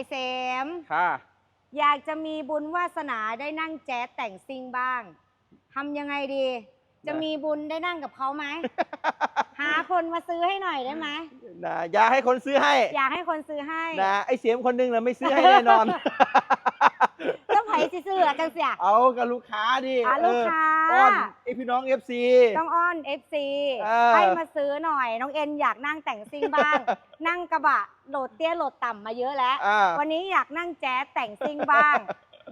อ้เสม ค่ะ อยากจะมีบุญวาสนาได้นั่งแจ๊สแต่งซิ่งบ้างทำยังไงดี จะได้มีบุญได้นั่งกับเขาไหม หาคนมาซื้อให้หน่อยได้ไหมนะอย่าให้คนซื้อให้อยากให้คนซื้อให้นะไอเสียมคนหนึงนะไม่ซื้อให้แน่นอนต้องไผสิซื้อละจังเสียเอากับลูกค้าดิอะลูกค้าเออ อ้อนไอพี่น้อง FC ต้องอ้อน FC เออให้มาซื้อหน่อย น้องเอ็นอยากนั่งแต่งซิ่งบ้าง นั่งกระบะโหลดเตี้ยโหลดต่ำมาเยอะแล้ว อ่า วันนี้อยากนั่งแจ๊สแต่งซิ่งบ้าง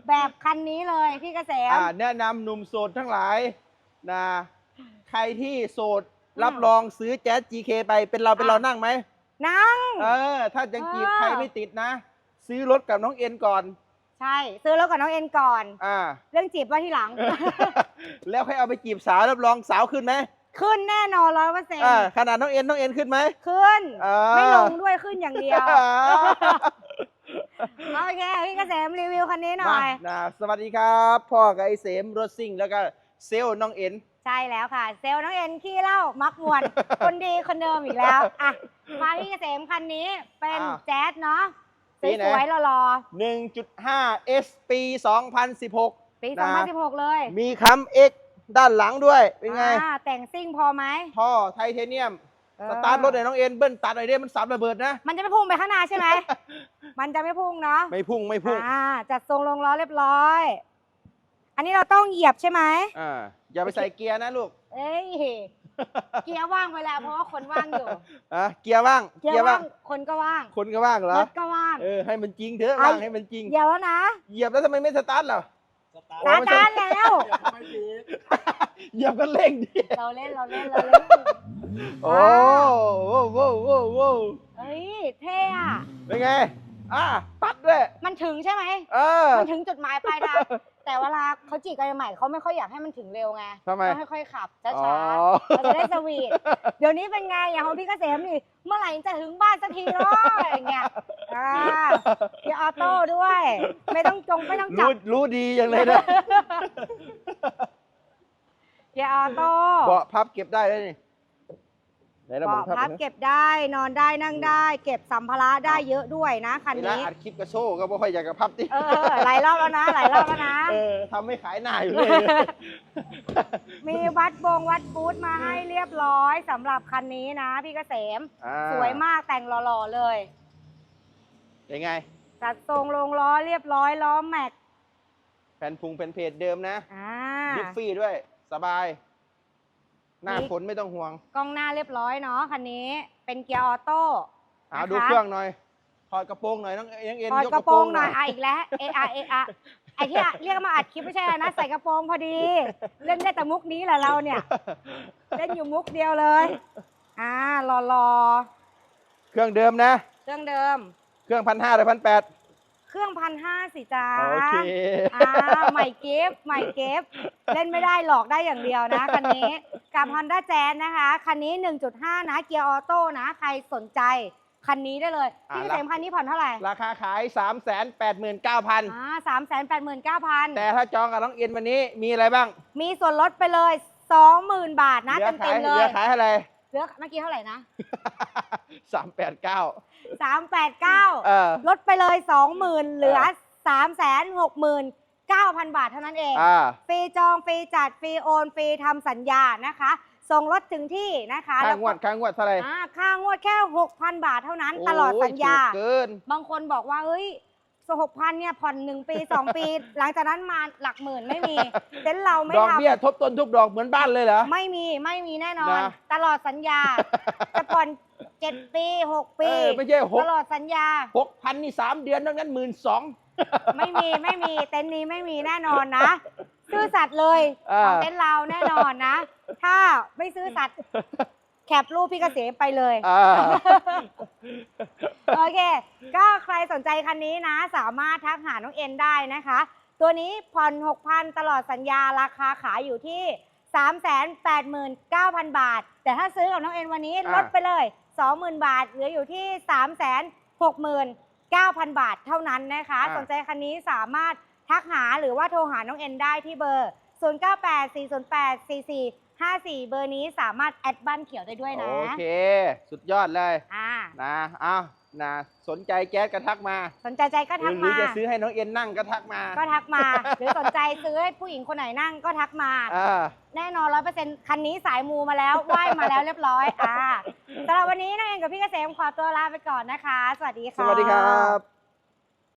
แบบคันนี้เลยพี่เกษม อ่าแนะนำหนุ่มโสดทั้งหลายนะใครที่โสดอืมรับรองซื้อแจ๊ส GK ไปเป็นเราเป็นอะเรานั่งไหมนั่ง เออ ถ้ายังจีบเออใครไม่ติดนะ ซื้อรถกับน้องเอ็นก่อน ใช่ ซื้อแล้วกับน้องเอ็นก่อน อ่า เรื่องจีบว่าที่หลัง แล้วค่อยเอาไปจีบสาวรับรองสาวขึ้นไหมขึ้นแน่นอนร้อยเปอร์เซ็นต์อ่าขนาดน้องเอ็นน้องเอ็นขึ้นไหมขึ้น อ่า ไม่ลงด้วยขึ้นอย่างเดียว โอเค พี่เกษมรีวิวคันนี้หน่มาอยนะสวัสดีครับ พ่อกับไอเสมรถซิ่งแล้วก็เซลล์น้องเอ็น ใช่แล้วค่ะ เซลล์น้องเอ็นขี้เหล้ามักมวน คนดีคนเดิมอีกแล้ว อะ มาพี่เกษมคันนี้เป็นอะแจ๊สเนาะ สปีไหนวยๆรอ1.5 S ปี2016ๆปีนะ2016 เลยมีคำ X ด้านหลังด้วย เป็นไง อ่าแต่งซิ่งพอไหมท่อไทเทเนียม เออสตาร์ทรถหน่อยน้องเอ็นเบิ้ลตัดหน่อยเด้มันสามระเบิดนะ มันจะไม่พุ่งไปข้างหน้าใช่ไหม มันจะไม่พุ่งเนาะไม่พุ่งไม่พุ่งอ่าจัดทรงลงล้อเรียบร้อย อันนี้เราต้องเหยียบใช่ไหม อ่าอย่าไปใส่เกียร์นะลูก เอ้ย เกียร์ว่างไปแล้วเพราะว่าคนว่างอยู่อะเกียร์ว่างเกียร์ว่างคนก็ว่าง คนก็ว่างเหรรอถก็ว่างเออให้มันจริงเถอะไอ้ว่างให้มันจริงเหยียบแล้วนะเหยียบแล้วทำไมไม่สตาร์ทเหรอสตาร์ทแล้วเหยียบกันเร่งดิเราเล่นเราเล่นเราเล่นโอ้โหโว้โว้โว้เฮ้ยเท่อะเป็นไง อะตัดด้วยมันถึงใช่ไหมเออ มันถึงจุดหมายปลายทางแต่เวลาเขาจีบกันใหม่เขาไม่ค่อยอยากให้มันถึงเร็วไงทำไมต้องค่อยๆขับช้อ๋อาๆเราจะได้สวีทเดี๋ยวนี้เป็นไงอย่างของพี่เกษมนี่เมื่อไหร่จะถึงบ้านสักทีเนาะอย่างเงี้ยอ่าเกียร์ออโต้ด้วย ไม่ต้องจงไม่ต้องจัรู้บรู้ดีอย่างเลยนะเกียร์ออโต้เบาะพับเก็บได้เลยนี่ ไหนเราเบาะเบาะพับเก็บได้นอนได้นั่งได้ เก็บสัมภาระได้เยอะด้วยนะคันเวลานี้ อัดคลิปกระโชว์ก็ไม่ค่อยอยากจะพับดิเออหลายรอบแล้วนะหลายรอบแล้วนะเออทำไม่ขายหน้าอยู่เลย มีวัดบงวัดบูธมาให้เรียบร้อยสำหรับคันนี้นะพี่เกษมอ่าสวยมากแต่งหล่อๆเลยเป็นไงจัดทรงลงล้อเรียบร้อยล้อแม็กแผ่นพุงเป็นเพจเดิมนะอ่าดิฟฟี่ด้วยสบาย หน้านี่ฝนไม่ต้องห่วง กล้องหน้าเรียบร้อยเนาะคันนี้ เป็นเกียร์ออโต้เอานะคะดูเครื่องหน่อยถอดกระโปรงหน่อยน้องเอ็นเอ็นถอดยกกระโปรงหน่อยอะอีกแล้วเออะเออะไอที่อะเรียกมาอัดคลิปไม่ใช่อะไรนะใส่กระโปรงพอดี เล่นได้แต่มุกนี้แหละเราเนี่ย เล่นอยู่มุกเดียวเลย อ่ารอรอเครื่องเดิมนะๆเครื่องเดิม เครื่องพันห้าหรือพันแปด เครื่องพันห้าสิจ้าโอเคอ่าใหม่เก็บใหม่เก็บเล่นไม่ได้หลอกได้อย่างเดียวนะคันนี้กับ Honda Jazz นะคะคันนี้ 1.5 นะเกียร์ออโต้นะ ใครสนใจคันนี้ได้เลยอ่าพี่เกละษมคันนี้ผ่อนเท่าไหร่ ราคาขาย 3 8 9 0 0 0อ่าสามแสนแปดหมื่นเก้าพันแต่ถ้าจองกับน้องเอ็นวันนี้มีอะไรบ้าง มีส่วนลดไปเลย 20,000 บาทนะเหลืเต็อมขายๆเลเหลือยขายเท่าไหร่ เหลือเมื่อกี้เท่าไหร่นะ สามแปดเก้า389เออลดไปเลย 20,000 เหลือ 369,000 บาทเท่านั้นเอง อ่า ฟรีจอง ฟรีจัด ฟรีโอน ฟรีทำสัญญานะคะ ส่งรถถึงที่นะคะค่าแล้วงก็วดค่างวดเท่าไหร่อ่าค่างวดแค่ 6,000 บาทเท่านั้น ตลอดสัญญาโอ้ยถูกเกิน บางคนบอกว่า เฮ้ย สหกพันเนี่ยผ่อนหนึ่งปี2ปี หลังจากนั้นมาหลักหมื่นไม่มี เต็นท์เราไม่ดอกทำเบี้ยทบต้นทุบดอกเหมือนบ้านเลยเหรอไม่มีไม่มีแน่นอน นะ ตลอดสัญญา จะผ่อนเจ็ดปีหกปีเออไม่ใช่หตกลอดสัญญา หกพันนี่สามเดือนนอกนั้นหมื่นสอง ไม่มีไม่มีเต็นท์นี้ไม่มีแน่นอนนะ ซื่อสัตย์เลยอ่า ของเต็นท์เราแน่นอนนะ ถ้าไม่ซื่อสัตย์ แคปรูปพี่เกษมไปเลย อ่า โอเค ก็ใครสนใจคันนี้นะ สามารถทักหาน้องเอ็นได้นะคะ ตัวนี้ผ่อน6,000 ตลอดสัญญาราคาขายอยู่ที่ 389,000 บาท แต่ถ้าซื้อกับน้องเอ็นวันนี้อ่า ลดไปเลย 20,000 บาท เหลืออยู่ที่ 369,000 บาทเท่านั้นนะคะ อ่า สนใจคันนี้สามารถทักหาหรือว่าโทรหาน้องเอ็นได้ที่เบอร์ 0984084454 เบอร์นี้สามารถแอดบ้านเขียวได้ด้วยนะ โอเค สุดยอดเลยอ่านะเอานะสนใจแก๊สก็ทักมา สนใจใจก็ทักหรือมาจะซื้อให้น้องเอ็นนั่งก็ทักมาก็ทักมา หรือสนใจซื้อให้ผู้หญิงคนไหนนั่งก็ทักมา อ่า แน่นอนร้อยเปอร์เซ็นต์คันนี้สายมูมาแล้ว ไหว้มาแล้วเรียบร้อยอ่าสำหรับวันนี้น้องเองกับพี่เกษมขอตัวลาไปก่อนนะคะ สวัสดีสค่ะ วัสดีครับ